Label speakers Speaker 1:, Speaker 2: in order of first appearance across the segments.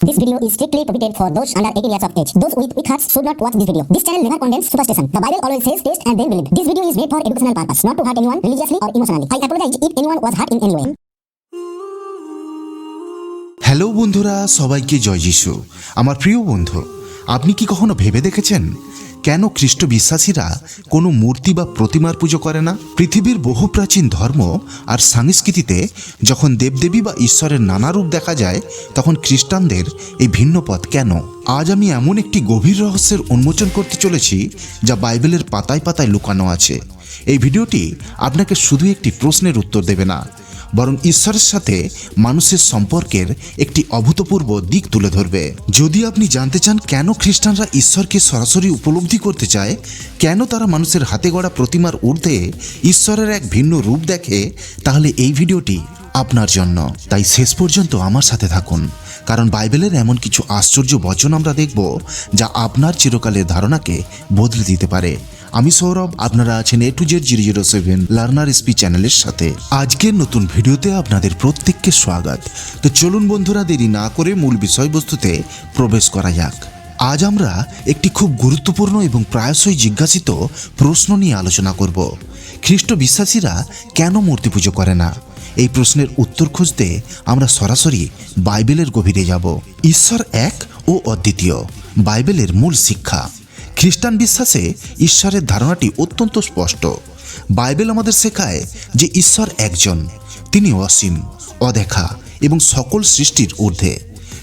Speaker 1: This video is strictly prohibited for those under 18 years of age. Those with weak hearts should not watch this video. This channel never condemns superstition. The Bible always says taste and then believe. This video is made for educational purpose, not to hurt anyone religiously or emotionally. I apologize if anyone was hurt in any way.
Speaker 2: Hello বন্ধুরা সবাইকে জয় যিশু আমার প্রিয় বন্ধু আপনি কি কখনো ভেবে দেখেছেন কেন খ্রিস্ট বিশ্বাসীরা কোনো মূর্তি বা প্রতিমার পুজো করে না? পৃথিবীর বহু প্রাচীন ধর্ম আর সংস্কৃতিতে যখন দেবদেবী বা ঈশ্বরের নানা রূপ দেখা যায়, তখন খ্রিস্টানদের এই ভিন্ন পথ কেন? আজ আমি এমন একটি গভীর রহস্যের উন্মোচন করতে চলেছি, যা বাইবেলের পাতায় পাতায় লুকানো আছে। এই ভিডিওটি আপনাকে শুধু একটি প্রশ্নের উত্তর দেবে না বরং ঈশ্বরের সাথে মানুষের সম্পর্কের একটি অভূতপূর্ব দিক তুলে ধরবে। যদি আপনি জানতে চান কেন খ্রিস্টানরা ঈশ্বরকে সরাসরি উপলব্ধি করতে চায়, কেন তারা মানুষের হাতে গড়া প্রতিমার ঊর্ধ্বে ঈশ্বরের এক ভিন্ন রূপ দেখে, তাহলে এই ভিডিওটি আপনার জন্য। তাই শেষ পর্যন্ত আমার সাথে থাকুন, কারণ বাইবেলের এমন কিছু আশ্চর্য বচন আমরা দেখব, যা আপনার চিরকালের ধারণাকে বদলে দিতে পারে। আমি সৌরভ, আপনারা আছেন A to Z zero zero seven learner SP চ্যানেলের সাথে। আজকের নতুন ভিডিওতে আপনাদের প্রত্যেককে স্বাগত। তো চলুন বন্ধুরা, দেরি না করে মূল বিষয়বস্তুতে প্রবেশ করা যাক। আজ আমরা একটি খুব গুরুত্বপূর্ণ এবং প্রায়শই জিজ্ঞাসিত প্রশ্ন নিয়ে আলোচনা করব। খ্রিস্ট বিশ্বাসীরা কেন মূর্তি পুজো করে না? এই প্রশ্নের উত্তর খুঁজতে আমরা সরাসরি বাইবেলের গভীরে যাব। ঈশ্বর এক ও অদ্বিতীয়, বাইবেলের মূল শিক্ষা। খ্রিস্টান বিশ্বাসে ঈশ্বরের ধারণাটি অত্যন্ত স্পষ্ট। বাইবেল আমাদের শেখায় যে ঈশ্বর একজন, তিনি অসীম, অদেখা এবং সকল সৃষ্টির ঊর্ধ্বে।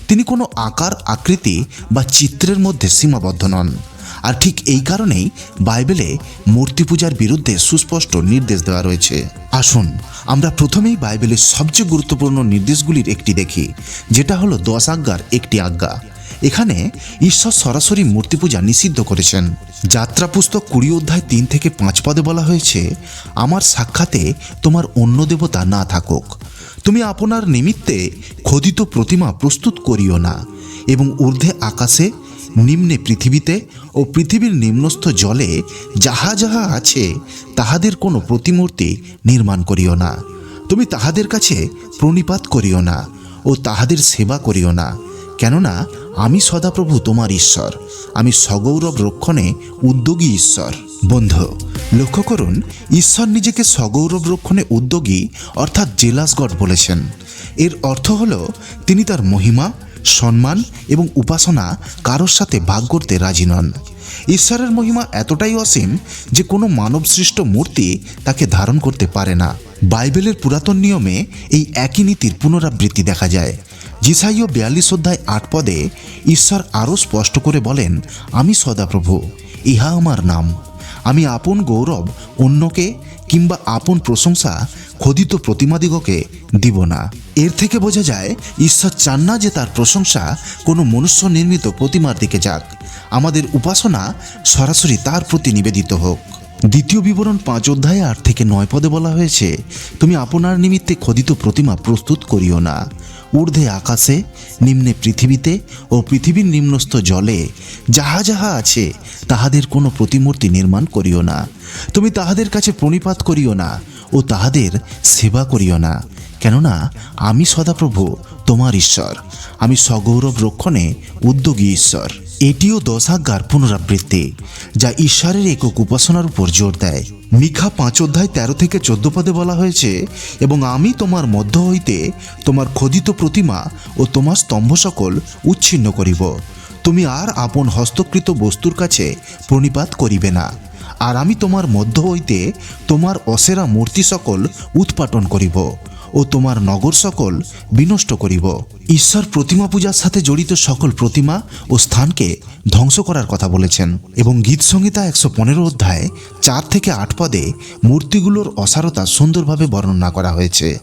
Speaker 2: তিনি কোনো আকার, আকৃতি বা চিত্রের মধ্যে সীমাবদ্ধ নন। আর ঠিক এই কারণেই বাইবেলে মূর্তি পূজার বিরুদ্ধে সুস্পষ্ট নির্দেশ দেওয়া রয়েছে। আসুন, আমরা প্রথমেই বাইবেলের সবচেয়ে গুরুত্বপূর্ণ নির্দেশগুলির একটি দেখি, যেটা হলো দশ আজ্ঞার একটি আজ্ঞা। এখানে ঈশ্বর সরাসরি মূর্তি পূজা নিষিদ্ধ করেছেন। যাত্রা পুস্তক কুড়ি অধ্যায় তিন থেকে পাঁচ পদে বলা হয়েছে, আমার সাক্ষাতে তোমার অন্য দেবতা না থাকুক। তুমি আপনার নিমিত্তে খোদিত প্রতিমা প্রস্তুত করিও না এবং ঊর্ধ্বে আকাশে, নিম্নে পৃথিবীতে ও পৃথিবীর নিম্নস্থ জলে যাহা যাহা আছে, তাহাদের কোনো প্রতিমূর্তি নির্মাণ করিও না। তুমি তাহাদের কাছে প্রণিপাত করিও না ও তাহাদের সেবা করিও না। কেননা আমি সদাপ্রভু তোমার ঈশ্বর। আমি সগৌরব রক্ষণে উদ্যোগী ঈশ্বর। বন্ধু, লক্ষ্য করুন, ঈশ্বর নিজেকে সগৌরব রক্ষণে উদ্যোগী, অর্থাৎ জেলাসগড বলেছেন। এর অর্থ হল, তিনি তার মহিমা, সম্মান এবং উপাসনা কারোর সাথে ভাগ করতে রাজি নন। ঈশ্বরের মহিমা এতটাই অসীম যে কোনো মানবসৃষ্ট মূর্তি তাকে ধারণ করতে পারে না। বাইবেলের পুরাতন নিয়মে এই একই নীতির পুনরাবৃত্তি দেখা যায়। জিসাইও বিয়াল্লিশ অধ্যায় আট পদে ঈশ্বর আরও স্পষ্ট করে বলেন, আমি সদাপ্রভু, ইহা আমার নাম। আমি আপন গৌরব অন্যকে কিংবা আপন প্রশংসা খোদিত প্রতিমাদিগকে দিব না। এর থেকে বোঝা যায়, ঈশ্বর চান না যে তার প্রশংসা কোনো মনুষ্য নির্মিত প্রতিমার দিকে যাক। আমাদের উপাসনা সরাসরি তার প্রতি নিবেদিত হোক। দ্বিতীয় বিবরণ পাঁচ অধ্যায়ে আট থেকে নয় পদে বলা হয়েছে, তুমি আপনার নিমিত্তে খোদিত প্রতিমা প্রস্তুত করিও না। ঊর্ধ্বে আকাশে, নিম্নে পৃথিবীতে ও পৃথিবীর নিম্নস্থ জলে যাহা যাহা আছে, তাহাদের কোনো প্রতিমূর্তি নির্মাণ করিও না। তুমি তাহাদের কাছে প্রণিপাত করিও না ও তাহাদের সেবা করিও না। কেননা আমি সদাপ্রভু তোমার ঈশ্বর। আমি সগৌরব রক্ষণে উদ্যোগী ঈশ্বর। এটিও দশাজ্ঞার পুনরাবৃত্তি, যা ঈশ্বরের একক উপাসনার উপর জোর দেয়। মিখা পাঁচ অধ্যায় তেরো থেকে চোদ্দ পদে বলা হয়েছে, এবং আমি তোমার মধ্য হইতে তোমার খোদিত প্রতিমা ও তোমার স্তম্ভ সকল উচ্ছিন্ন করিব। তুমি আর আপন হস্তকৃত বস্তুর কাছে প্রণিপাত করিবে না। আর আমি তোমার মধ্য হইতে তোমার অসেরা মূর্তি সকল উৎপাটন করিব। ও তোমার নগর সকল বিনষ্ট করিব। ঈশ্বর প্রতিমা পূজার সাথে জড়িত সকল প্রতিমা ও স্থানকে ধ্বংস করার কথা বলেছেন এবং গীত সংহিতা একশো পনেরো অধ্যায় চার থেকে আট পদে মূর্তিগুলোর অসারতা সুন্দরভাবে বর্ণনা করা হয়েছে।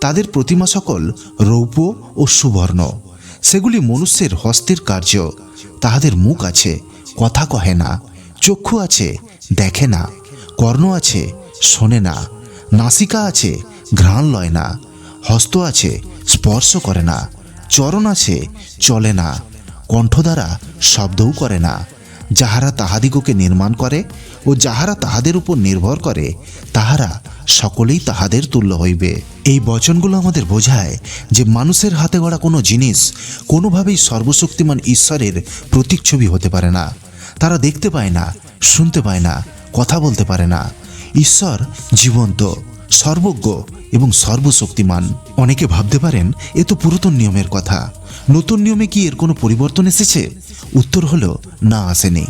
Speaker 2: তাদের প্রতিমা সকল রৌপ্য ও সুবর্ণ। সেগুলি মনুষ্যের হস্তের কার্য। তাহাদের মুখ আছে, কথা কহে না, চক্ষু আছে, দেখে না, কর্ণ আছে, শোনে না, নাসিকা আছে ঘ্রাণ লয় না, হস্ত আছে, স্পর্শ করে না, চরণ আছে, চলে না, কণ্ঠ দ্বারা শব্দও করে না, যাহারা তাহাদিগকে নির্মাণ করে ও যাহারা তাহাদের উপর নির্ভর করে, তাহারা সকলেই তাহাদের তুল্য হইবে। এই বচনগুলো আমাদের বোঝায় যে মানুষের হাতে গড়া কোনো জিনিস কোনোভাবেই সর্বশক্তিমান ঈশ্বরের প্রতীকছবি হতে পারে না। তারা দেখতে পায় না, শুনতে পায় না, কথা বলতে পারে না। ঈশ্বর জীবন্ত। সর্বজ্ঞ এবং সর্বশক্তিমান। অনেকে ভাবতে পারেন, এ তো পুরাতন নিয়মের কথা। নতুন নিয়মে কি এর কোনো পরিবর্তন এসেছে? উত্তর হলো, না, আসেনি।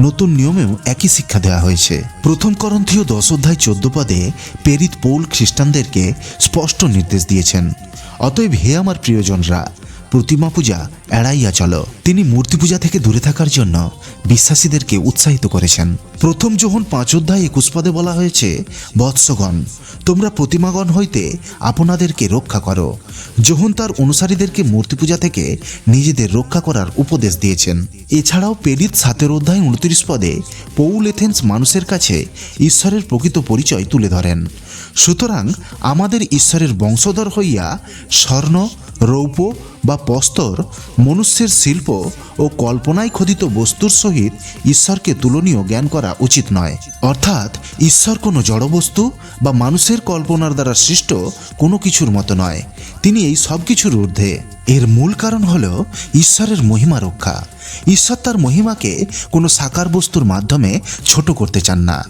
Speaker 2: নতুন নিয়মেও একই শিক্ষা দেওয়া হয়েছে। প্রথম করন্থীয় দশ অধ্যায় চোদ্দ পদে পেরিত পৌল খ্রিস্টানদেরকে স্পষ্ট নির্দেশ দিয়েছেন। অতএব হে আমার প্রিয়জনরা প্রতিমা পূজা এড়াইয়া চলো। তিনি মূর্তি পূজা থেকে দূরে থাকার জন্য বিশ্বাসীদেরকে উৎসাহিত করেছেন। প্রথম যখন পাঁচ অধ্যায় একুশ পদে বলা হয়েছে, বৎসগণ, তোমরা প্রতিমাগণ হইতে আপনাদেরকে রক্ষা করো। যখন তার অনুসারীদেরকে মূর্তি পূজা থেকে নিজেদের রক্ষা করার উপদেশ দিয়েছেন। এছাড়াও পেরিত সাতের অধ্যায় উনত্রিশ পদে পৌল এথেন্স মানুষের কাছে ঈশ্বরের প্রকৃত পরিচয় তুলে ধরেন। সুতরাং আমাদের ঈশ্বরের বংশধর হইয়া স্বর্ণ রৌপ্য বা পস্তর, মনুষ্যের শিল্প ও কল্পনায় খোদিত বস্তুর সহিত ঈশ্বরকে তুলনীয় জ্ঞান করা উচিত নয়। অর্থাৎ ঈশ্বর কোনো জড়বস্তু বা মানুষের কল্পনার দ্বারা সৃষ্ট কোনো কিছুর মতো নয়। তিনি এই সব কিছুর ঊর্ধ্বে। এর মূল কারণ হল ঈশ্বরের মহিমা রক্ষা। ঈশ্বর তার মহিমাকে কোনো সাকার বস্তুর মাধ্যমে ছোট করতে চান না।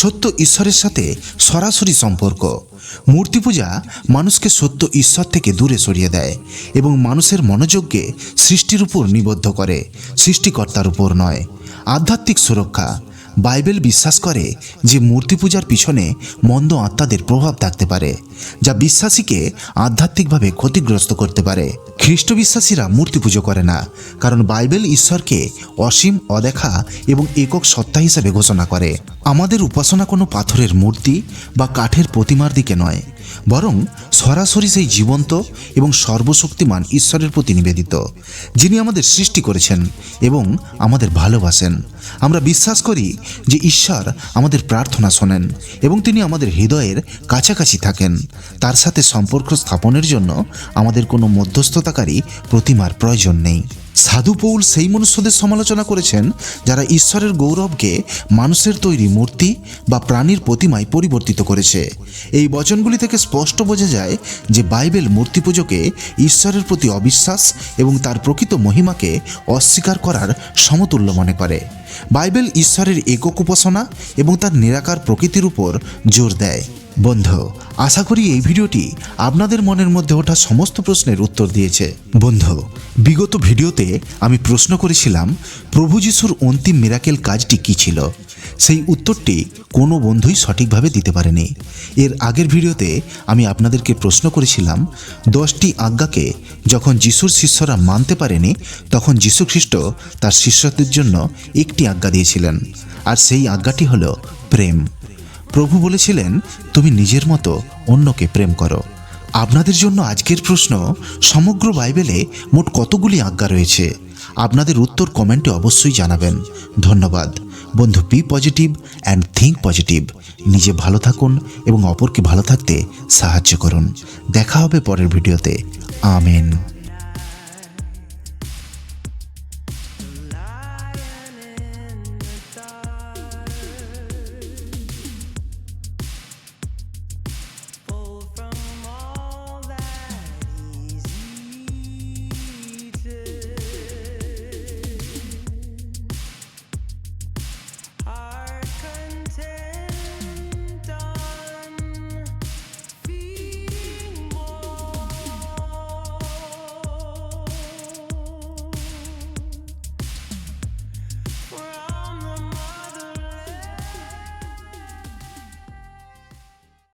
Speaker 2: সত্য ঈশ্বরের সাথে সরাসরি সম্পর্ক। মূর্তি পূজা মানুষকে সত্য ঈশ্বর থেকে দূরে সরিয়ে দেয় এবং মানুষের মনোযোগকে সৃষ্টির উপর নিবদ্ধ করে। সৃষ্টিকর্তার উপর নয়, আধ্যাত্মিক সুরক্ষা। বাইবেল বিশ্বাস করে যে মূর্তি পূজার পিছনে মন্দ আত্মাদের প্রভাব থাকতে পারে, যা বিশ্বাসীকে আধ্যাত্মিকভাবে ক্ষতিগ্রস্ত করতে পারে। খ্রিস্ট বিশ্বাসীরা মূর্তি পুজো করে না, কারণ বাইবেল ঈশ্বরকে অসীম, অদেখা এবং একক সত্তা হিসাবে ঘোষণা করে। আমাদের উপাসনা কোনো পাথরের মূর্তি বা কাঠের প্রতিমার দিকে নয় বরং সরাসরি সেই জীবন্ত এবং সর্বশক্তিমান ঈশ্বরের প্রতি নিবেদিত, যিনি আমাদের সৃষ্টি করেছেন এবং আমাদের ভালোবাসেন। আমরা বিশ্বাস করি যে ঈশ্বর আমাদের প্রার্থনা শোনেন এবং তিনি আমাদের হৃদয়ের কাছাকাছি থাকেন। তার সাথে সম্পর্ক স্থাপনের জন্য আমাদের কোনো মধ্যস্থতাকারী প্রতিমার প্রয়োজন নেই। সাধু পৌল সেই মনুষ্যদের সমালোচনা করেছেন যারা ঈশ্বরের গৌরবকে মানুষের তৈরি মূর্তি বা প্রাণীর প্রতিমায় পরিবর্তিত করেছে। এই বচনগুলি থেকে স্পষ্ট বোঝা যায় যে বাইবেল মূর্তি পুজোকে ঈশ্বরের প্রতি অবিশ্বাস এবং তার প্রকৃত মহিমাকে অস্বীকার করার সমতুল্য মনে করে। বাইবেল ঈশ্বরের একক উপাসনা এবং তার নিরাকার প্রকৃতির উপর জোর দেয়। বন্ধু, আশা করি এই ভিডিওটি আপনাদের মনের মধ্যে ওঠা সমস্ত প্রশ্নের উত্তর দিয়েছে। বন্ধু, বিগত ভিডিওতে আমি প্রশ্ন করেছিলাম, প্রভু যিশুর অন্তিম মিরাকেল কাজটি কী ছিল? সেই উত্তরটি কোনো বন্ধুই সঠিকভাবে দিতে পারেনি। এর আগের ভিডিওতে আমি আপনাদেরকে প্রশ্ন করেছিলাম, দশটি আজ্ঞাকে যখন যিশুর শিষ্যরা মানতে পারেনি, তখন যীশু খ্রিস্ট তার শিষ্যদের জন্য একটি আজ্ঞা দিয়েছিলেন, আর সেই আজ্ঞাটি হলো প্রেম। প্রভু বলেছিলেন, তুমি নিজের মতো অন্যকে প্রেম করো। আপনাদের জন্য আজকের প্রশ্ন, সমগ্র বাইবেলে মোট কতগুলি আজ্ঞা রয়েছে? আপনাদের উত্তর কমেন্টে অবশ্যই জানাবেন। ধন্যবাদ। বন্ধু be positive and think positive নিজে ভালো থাকুন এবং অপরকে ভালো থাকতে সাহায্য করুন। দেখা হবে পরের ভিডিওতে। আমেন।